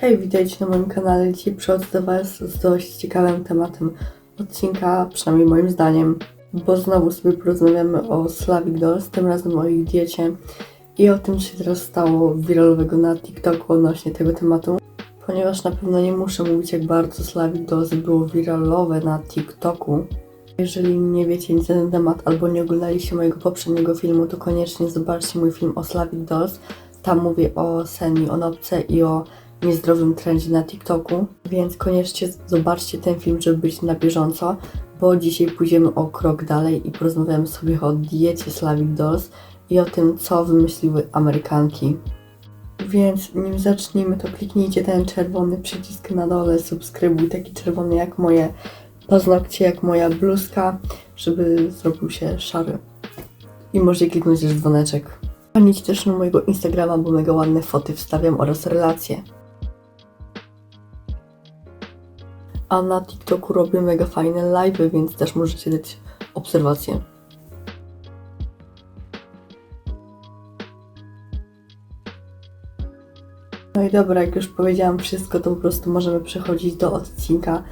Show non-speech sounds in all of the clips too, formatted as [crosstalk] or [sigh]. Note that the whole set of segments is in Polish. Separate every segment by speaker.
Speaker 1: Hej, witajcie na moim kanale. Dzisiaj przychodzę do Was z dość ciekawym tematem odcinka, przynajmniej moim zdaniem, bo znowu sobie porozmawiamy o Slavic Dolls, tym razem o ich diecie i o tym, co się teraz stało wiralowego na TikToku odnośnie tego tematu. Ponieważ na pewno nie muszę mówić, jak bardzo Slavic Dolls było wiralowe na TikToku. Jeżeli nie wiecie nic na ten temat albo nie oglądaliście mojego poprzedniego filmu, to koniecznie zobaczcie mój film o Slavic Dolls. Tam mówię o Seni, o Nopce i o niezdrowym trendzie na TikToku, więc koniecznie zobaczcie ten film, żeby być na bieżąco, bo dzisiaj pójdziemy o krok dalej i porozmawiamy sobie o diecie Slavic Dolls i o tym, co wymyśliły Amerykanki. Więc nim zacznijmy, to kliknijcie ten czerwony przycisk na dole, subskrybuj, taki czerwony jak moje paznokcie, jak moja bluzka, żeby zrobił się szary. I możecie kliknąć też dzwoneczek. Pamiętajcie też na mojego Instagrama, bo mega ładne foty wstawiam oraz relacje. A na TikToku robię mega fajne live'y, więc też możecie dać obserwacje. No i dobra, jak już powiedziałam wszystko, to po prostu możemy przechodzić do odcinka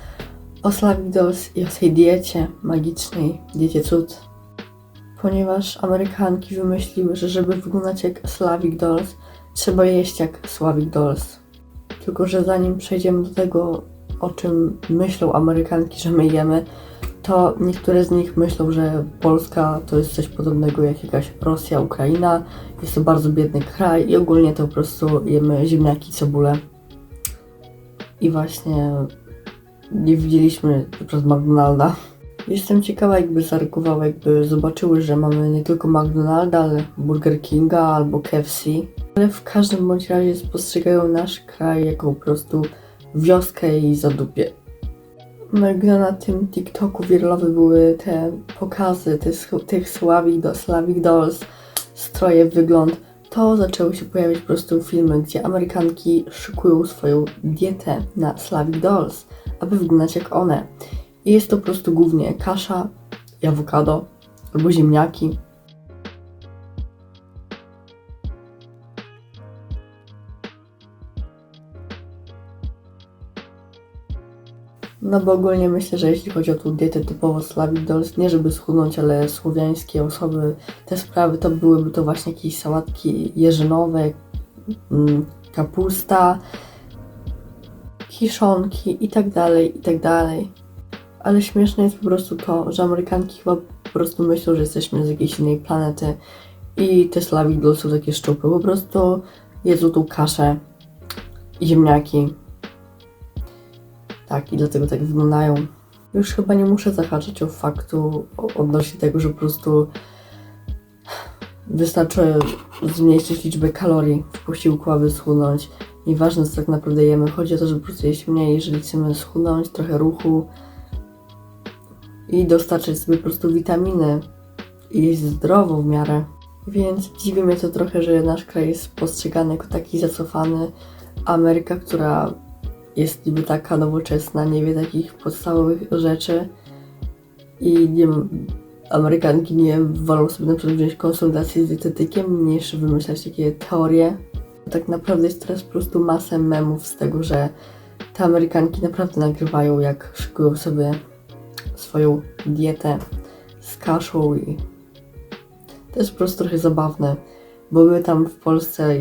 Speaker 1: o Slavic Dolls i o tej diecie magicznej, diecie cud. Ponieważ Amerykanki wymyśliły, że żeby wyglądać jak Slavic Dolls, trzeba jeść jak Slavic Dolls. Tylko, że zanim przejdziemy do tego, o czym myślą Amerykanki, że my jemy, to niektóre z nich myślą, że Polska to jest coś podobnego jak jakaś Rosja, Ukraina. Jest to bardzo biedny kraj i ogólnie to po prostu jemy ziemniaki, cebulę. I właśnie nie widzieliśmy przez McDonalda. Jestem ciekawa, jakby zareagowały, jakby zobaczyły, że mamy nie tylko McDonalda, ale Burger Kinga albo KFC. Ale w każdym bądź razie spostrzegają nasz kraj jako po prostu wioskę i zadupie. No i na tym TikToku wiralowe były te pokazy tych, tych do, Slavic Dolls, stroje, wygląd, to zaczęły się pojawiać po prostu filmy, gdzie Amerykanki szykują swoją dietę na Slavic Dolls, aby wyglądać jak one. I jest to po prostu głównie kasza awokado albo ziemniaki. No bo ogólnie myślę, że jeśli chodzi o tą dietę typowo Slavic nie żeby schudnąć, ale słowiańskie osoby, te sprawy to byłyby to właśnie jakieś sałatki jeżynowe, mm, kapusta, kiszonki i tak dalej, i tak dalej. Ale śmieszne jest po prostu to, że Amerykanki chyba po prostu myślą, że jesteśmy z jakiejś innej planety i te Slavic są takie szczupy. Po prostu jedzą tą kaszę i ziemniaki. Tak, i dlatego tak wyglądają. Już chyba nie muszę zahaczyć o faktu odnośnie tego, że po prostu wystarczy zmniejszyć liczbę kalorii w posiłku, aby schudnąć. Nieważne co tak naprawdę jemy, chodzi o to, żeby po prostu jeść mniej, jeżeli chcemy schudnąć, trochę ruchu i dostarczyć sobie po prostu witaminy i jeść zdrowo w miarę. Więc dziwi mnie to trochę, że nasz kraj jest postrzegany jako taki zacofany. Ameryka, która jest niby taka nowoczesna, nie wie takich podstawowych rzeczy i nie Amerykanki nie wolą sobie na przykład wziąć konsultację z dietetykiem niż wymyślać takie teorie. Tak naprawdę jest teraz po prostu masę memów z tego, że te Amerykanki naprawdę nagrywają jak szykują sobie swoją dietę z kaszą i jest po prostu trochę zabawne, bo my tam w Polsce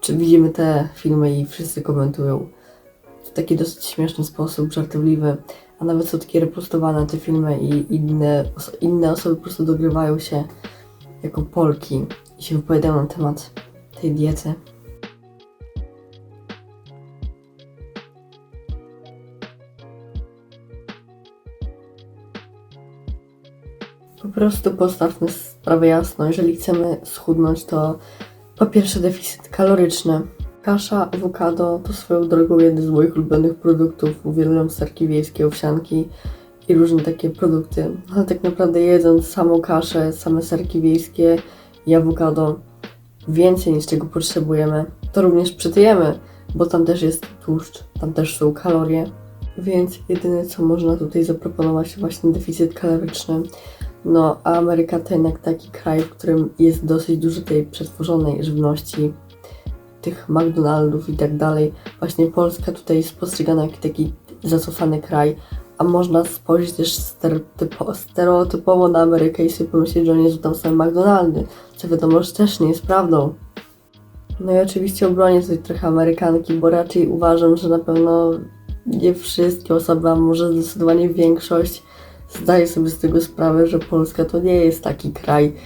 Speaker 1: czy widzimy te filmy i wszyscy komentują w taki dosyć śmieszny sposób, żartobliwy, a nawet są takie repostowane te filmy i inne, inne osoby po prostu dogrywają się jako Polki i się wypowiadają na temat tej diety. Po prostu postawmy sprawę jasno. Jeżeli chcemy schudnąć, to po pierwsze deficyt kaloryczny. Kasza, awokado to swoją drogą jeden z moich ulubionych produktów. Uwielbiam serki wiejskie, owsianki i różne takie produkty. Ale tak naprawdę jedząc samą kaszę, same serki wiejskie i awokado więcej niż czego potrzebujemy, to również przytyjemy, bo tam też jest tłuszcz, tam też są kalorie. Więc jedyne co można tutaj zaproponować to właśnie deficyt kaloryczny. No, a Ameryka to jednak taki kraj, w którym jest dosyć dużo tej przetworzonej żywności. Tych McDonaldów i tak dalej. Właśnie Polska tutaj jest postrzegana jako taki zacofany kraj, a można spojrzeć też stereotypo, stereotypowo na Amerykę i sobie pomyśleć, że oni są tam same McDonaldy, co wiadomo, że też nie jest prawdą. No i oczywiście obronię tutaj trochę Amerykanki, bo raczej uważam, że na pewno nie wszystkie osoby, a może zdecydowanie większość zdaje sobie z tego sprawę, że Polska to nie jest taki kraj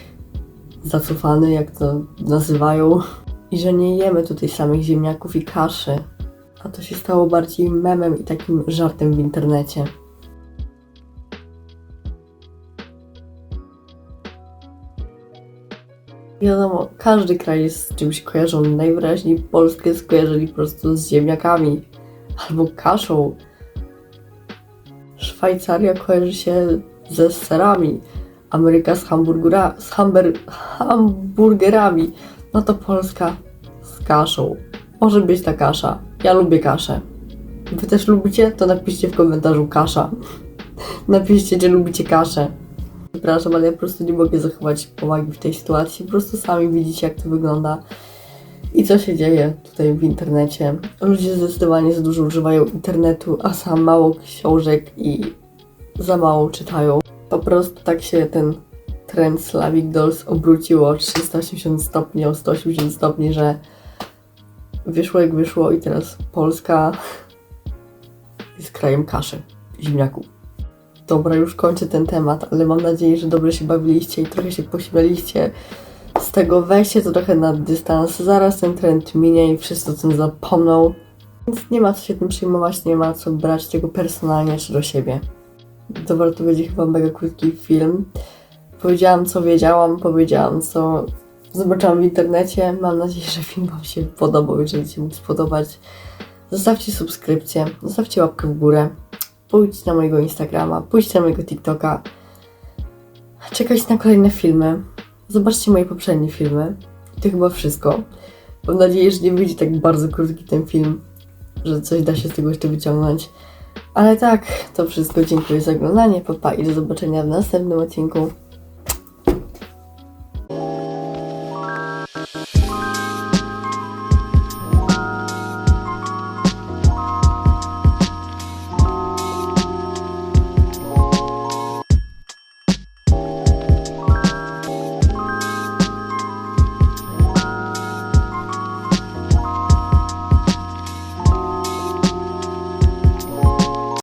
Speaker 1: zacofany, jak to nazywają, i że nie jemy tutaj samych ziemniaków i kaszy, a to się stało bardziej memem i takim żartem w internecie. Wiadomo, każdy kraj jest z czymś kojarzony. Najwyraźniej Polskę skojarzyli po prostu z ziemniakami albo kaszą. Szwajcaria kojarzy się ze serami, Ameryka z, z hamber, hamburgerami, no to Polska z kaszą. Może być ta kasza. Ja lubię kaszę. Wy też lubicie? To napiszcie w komentarzu kasza. [laughs] Napiszcie, czy lubicie kaszę. Przepraszam, ale ja po prostu nie mogę zachować powagi w tej sytuacji. Po prostu sami widzicie, jak to wygląda i co się dzieje tutaj w internecie. Ludzie zdecydowanie za dużo używają internetu, a sam mało książek i za mało czytają. Po prostu tak się ten trend Slavic Dolls obrócił o 380 stopni, o 180 stopni, że wyszło jak wyszło i teraz Polska jest krajem kaszy, ziemniaków. Dobra, już kończę ten temat, ale mam nadzieję, że dobrze się bawiliście i trochę się pośmialiście z tego. Weźcie to trochę na dystans, zaraz ten trend minie i wszyscy o tym zapomną. Więc nie ma co się tym przejmować, nie ma co brać tego personalnie czy do siebie. Dobra, to będzie chyba mega krótki film. Powiedziałam co wiedziałam, powiedziałam co zobaczyłam w internecie. Mam nadzieję, że film Wam się podobał. Jeżeli się mógł spodobać, zostawcie subskrypcję, zostawcie łapkę w górę. Pójdźcie na mojego Instagrama, pójdźcie na mojego TikToka. Czekajcie na kolejne filmy. Zobaczcie moje poprzednie filmy. To chyba wszystko. Mam nadzieję, że nie wyjdzie tak bardzo krótki ten film, że coś da się z tego jeszcze wyciągnąć. Ale tak, to wszystko. Dziękuję za oglądanie. Papa i do zobaczenia w następnym odcinku.